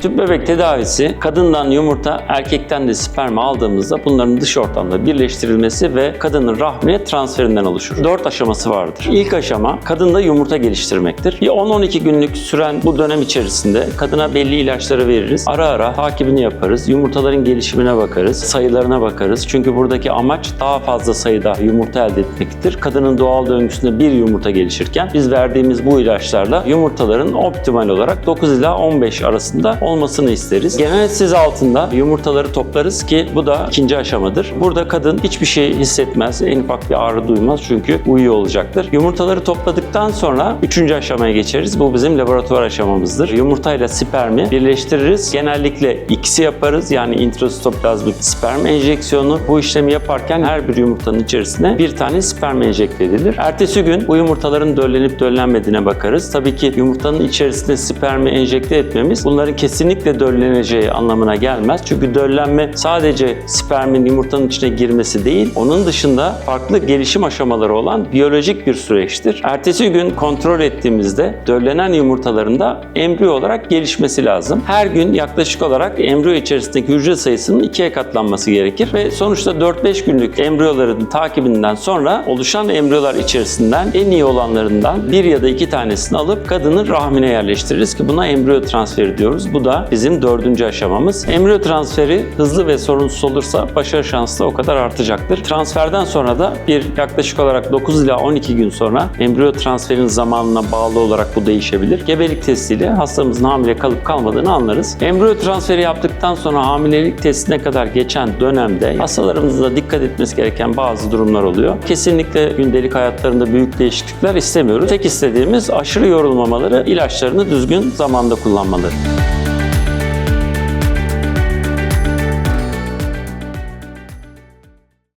Tüp bebek tedavisi kadından yumurta, erkekten de sperm aldığımızda bunların dış ortamda birleştirilmesi ve kadının rahmine transferinden oluşur. 4 aşaması vardır. İlk aşama kadında yumurta geliştirmektir. Bir 10-12 günlük süren bu dönem içerisinde kadına belli ilaçları veririz. Ara ara takibini yaparız. Yumurtaların gelişimine bakarız. Sayılarına bakarız. Çünkü buradaki amaç daha fazla sayıda yumurta elde etmektir. Kadının doğal döngüsünde bir yumurta gelişirken biz verdiğimiz bu ilaçlarla yumurtaların optimal olarak 9 ila 15 arasında olmasını isteriz. Genel siz altında yumurtaları toplarız ki bu da ikinci aşamadır. Burada kadın hiçbir şey hissetmez. En ufak bir ağrı duymaz çünkü uyuyor olacaktır. Yumurtaları topladıktan sonra üçüncü aşamaya geçeriz. Bu bizim laboratuvar aşamamızdır. Yumurtayla spermi birleştiririz. Genellikle X'i yaparız. Yani intrastoplazmik sperm enjeksiyonu. Bu işlemi yaparken her bir yumurtanın içerisine bir tane sperm enjekte edilir. Ertesi gün bu yumurtaların döllenip döllenmediğine bakarız. Tabii ki yumurtanın içerisine spermi enjekte etmemiz bunların kesinlikle dölleneceği anlamına gelmez. Çünkü döllenme sadece spermin yumurtanın içine girmesi değil, onun dışında farklı gelişim aşamaları olan biyolojik bir süreçtir. Ertesi gün kontrol ettiğimizde döllenen yumurtaların da embriyo olarak gelişmesi lazım. Her gün yaklaşık olarak embriyo içerisindeki hücre sayısının ikiye katlanması gerekir ve sonuçta 4-5 günlük embriyoların takibinden sonra oluşan embriyolar içerisinden en iyi olanlarından bir ya da iki tanesini alıp kadının rahmine yerleştiririz ki buna embriyo transferi diyoruz. Bu da bizim dördüncü aşamamız. Embriyo transferi hızlı ve sorunsuz olursa başarı şansı da o kadar artacaktır. Transferden sonra da bir yaklaşık olarak 9 ila 12 gün sonra embriyo transferinin zamanına bağlı olarak bu değişebilir. Gebelik testiyle hastamızın hamile kalıp kalmadığını anlarız. Embriyo transferi yaptıktan sonra hamilelik testine kadar geçen dönemde hastalarımızda dikkat etmesi gereken bazı durumlar oluyor. Kesinlikle gündelik hayatlarında büyük değişiklikler istemiyoruz. Tek istediğimiz aşırı yorulmamaları, ilaçlarını düzgün zamanda kullanmaları.